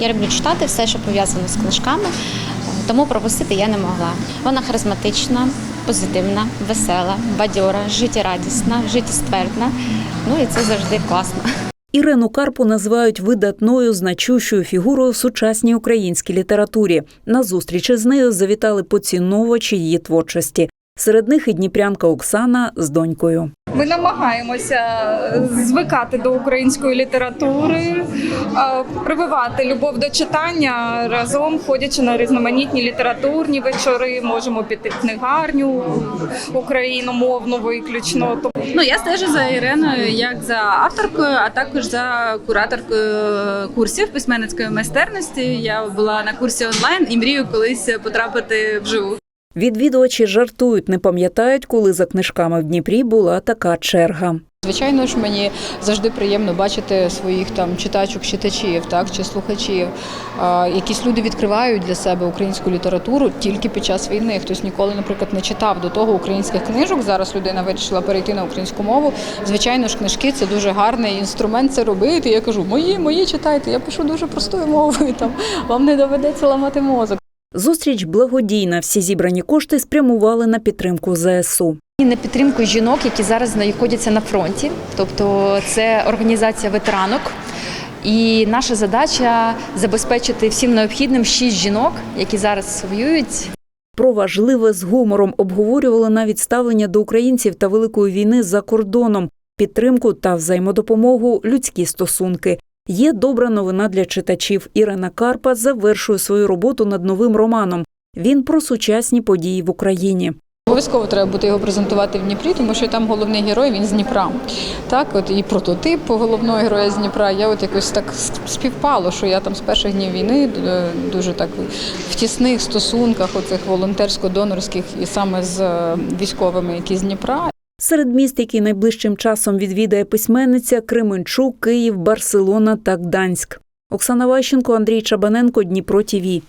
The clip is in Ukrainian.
Я люблю читати все, що пов'язано з книжками, тому пропустити я не могла. Вона харизматична, позитивна, весела, бадьора, життєрадісна, життєствердна. Ну і це завжди класно. Ірину Карпу називають видатною значущою фігурою в сучасній українській літературі. На зустрічі з нею завітали поціновувачі її творчості. Серед них і дніпрянка Оксана з донькою. Ми намагаємося звикати до української літератури, е, прививати любов до читання разом, ходячи на різноманітні літературні вечори. Можемо піти в книгарню україномовну виключно. Ну я стежу за Іриною як за авторкою, а також за кураторкою курсів письменницької майстерності. Я була на курсі онлайн і мрію колись потрапити вживу. Відвідувачі жартують, не пам'ятають, коли за книжками в Дніпрі була така черга. Звичайно ж, мені завжди приємно бачити своїх там читачок, читачів, так чи слухачів. А, якісь люди відкривають для себе українську літературу тільки під час війни. Хтось ніколи, наприклад, не читав до того українських книжок. Зараз людина вирішила перейти на українську мову. Звичайно ж, книжки це дуже гарний інструмент це робити. Я кажу, мої, мої читайте. Я пишу дуже простою мовою. Там вам не доведеться ламати мозок. Зустріч благодійна. Всі зібрані кошти спрямували на підтримку ЗСУ. І на підтримку жінок, які зараз знаходяться на фронті, тобто це організація ветеранок. І наша задача забезпечити всім необхідним шість жінок, які зараз воюють. Про важливе з гумором обговорювали навіть ставлення до українців та великої війни за кордоном, підтримку та взаємодопомогу, людські стосунки. Є добра новина для читачів. Ірина Карпа завершує свою роботу над новим романом. Він про сучасні події в Україні. Обов'язково треба буде його презентувати в Дніпрі, тому що там головний герой він з Дніпра. Так, от і прототип головного героя з Дніпра. Я от якось так співпало, що я там з перших днів війни е, дуже так в тісних стосунках, оцих волонтерсько-донорських, і саме з е, військовими, які з Дніпра. Серед міст, які найближчим часом відвідає письменниця Кременчук, Київ, Барселона та Гданськ. Оксана Ващенко, Андрій Чабаненко, Дніпро ТІВІ.